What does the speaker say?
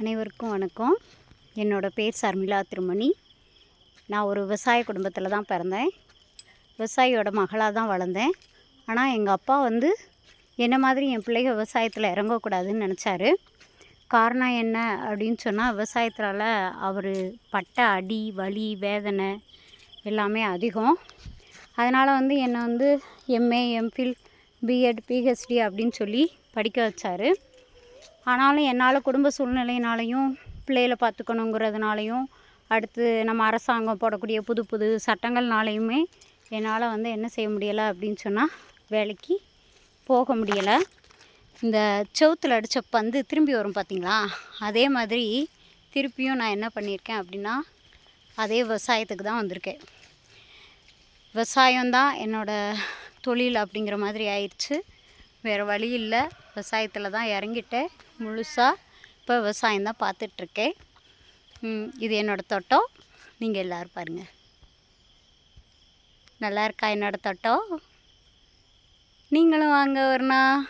அனைவருக்கும் வணக்கம். என்னோடய பேர் சர்மிளா திருமணி. நான் ஒரு விவசாய குடும்பத்தில் தான் பிறந்தேன். விவசாயியோட மகளாக தான் வளர்ந்தேன். ஆனால் எங்கள் அப்பா வந்து என்ன மாதிரி என் பிள்ளைக விவசாயத்தில் இறங்கக்கூடாதுன்னு நினச்சாரு. காரணம் என்ன அப்படின்னு சொன்னால் விவசாயத்தால் அவர் பட்ட அடி வலி வேதனை எல்லாமே அதிகம். அதனால் வந்து என்னை வந்து எம்ஏ எம்ஃபில் பிஎட் பிஹெச்டி அப்படின்னு சொல்லி படிக்க வச்சார். ஆனாலும் என்னால் குடும்ப சூழ்நிலையினாலையும் பிள்ளைகளை பார்த்துக்கணுங்கிறதுனாலையும் அடுத்து நம்ம அரசாங்கம் போடக்கூடிய புது புது சட்டங்கள்னாலையுமே என்னால் வந்து என்ன செய்ய முடியலை அப்படின்னு சொன்னால் வேலைக்கு போக முடியலை. இந்த செவுத்தில் அடித்த பந்து திரும்பி வரும் பார்த்தீங்களா அதே மாதிரி திருப்பியும் நான் என்ன பண்ணியிருக்கேன் அப்படின்னா அதே விவசாயத்துக்கு தான் வந்திருக்கேன். விவசாயம்தான் என்னோடய தொழில் அப்படிங்கிற மாதிரி ஆயிடுச்சு. வேறு வழி இல்லை. விவசாயத்தில் தான் இறங்கிட்டேன். முழுசாக இப்போ விவசாயம் தான் பார்த்துட்ருக்கேன் இது என்னோடய தோட்டம். நீங்கள் எல்லோரும் பாருங்கள் நல்லா இருக்கா என்னோடய தோட்டம்? நீங்களும் வாங்க ஒரு நாள்